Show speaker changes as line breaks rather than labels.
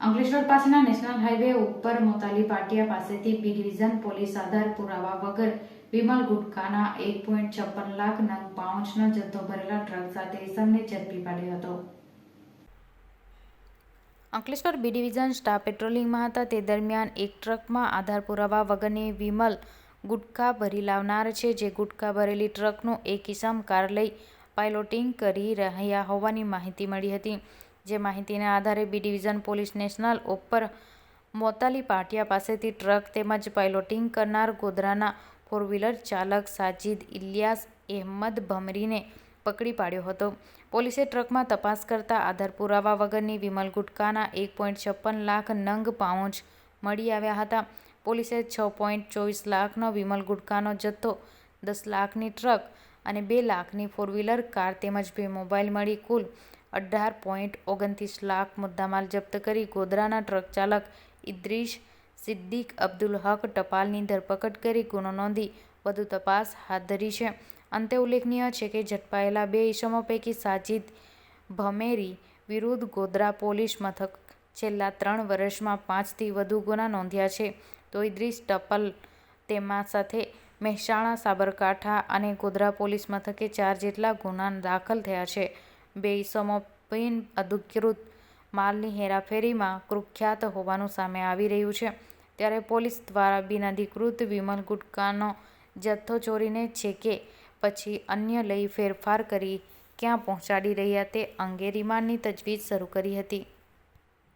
અંકલેશ્વર પાસેના national highway ઉપર મોતાલી પાટિયા પાસેથી બી ડિવિઝન પોલીસ આધાર પુરાવા વગર વિમલ ગુટકાના એક પોઈન્ટ છપ્પન લાખ નંગ પાઉન્ચનો જથ્થો ભરેલા ટ્રક સાથે ઇસમને ઝડપી પાડ્યો હતો. અંકલેશ્વર બી ડિવિઝન સ્ટાફ પેટ્રોલિંગમાં હતા તે દરમિયાન એક ટ્રકમાં આધાર પુરાવા વગરની વિમલ ગુટખા ભરી લાવનાર છે, જે ગુટખા ભરેલી ટ્રકનું એક ઇસમ કાર લઈ પાઇલોટિંગ કરી રહ્યા હોવાની માહિતી મળી હતી. જે માહિતીના આધારે બી ડિવિઝન પોલીસ નેશનલ ઉપર મોતાલી પાટિયા પાસેથી ટ્રક તેમજ પાઇલોટિંગ કરનાર ગોધરાના ફોર વ્હીલર ચાલક સાજિદ ઇલિયાસ અહેમદ ભમરીને પકડી પાડ્યો હતો. પોલીસે ટ્રકમાં તપાસ કરતા આધાર પુરાવા વગરની વિમલ ગુટકાના એક પોઈન્ટ છપ્પન લાખ નંગ પાઉચ મળી આવ્યા હતા. પોલીસે છ પોઈન્ટ ચોવીસ લાખનો વિમલ ગુટકાનો જથ્થો, દસ લાખની ટ્રક અને બે લાખની ફોર વ્હીલર કાર તેમજ બે મોબાઈલ મળી કુલ અઢાર પોઈન્ટ ઓગણત્રીસ લાખ મુદ્દામાલ જપ્ત કરી ગોધરાના ટ્રક ચાલક ઇદ્રીશ સિદ્દીક અબ્દુલ હક ટપાલની ધરપકડ કરી ગુનો નોંધી વધુ તપાસ હાથ ધરી છે. અંતે ઉલ્લેખનીય છે કે ઝડપાયેલા બે ઇસમો પૈકી સાજિદ ભમેરી વિરુદ્ધ ગોધરા પોલીસ મથક છેલ્લા ત્રણ વર્ષમાં પાંચથી વધુ ગુના નોંધ્યા છે. તો ઇદ્રીશ ટપલ તેમાં સાથે મહેસાણા, સાબરકાંઠા અને ગોધરા પોલીસ મથકે ચાર જેટલા ગુના દાખલ થયા છે. બે ઇસમો બિન અધિકૃત માલની હેરાફેરીમાં કુખ્યાત હોવાનું સામે આવી રહ્યું છે. ત્યારે પોલીસ દ્વારા બિનઅધિકૃત વિમલ ગુટકાનો જથ્થો ચોરીને છે કે પછી અન્ય લઈ ફેરફાર કરી ક્યાં પહોંચાડી રહ્યા તે અંગે રિમાન્ડની તજવીજ શરૂ કરી હતી.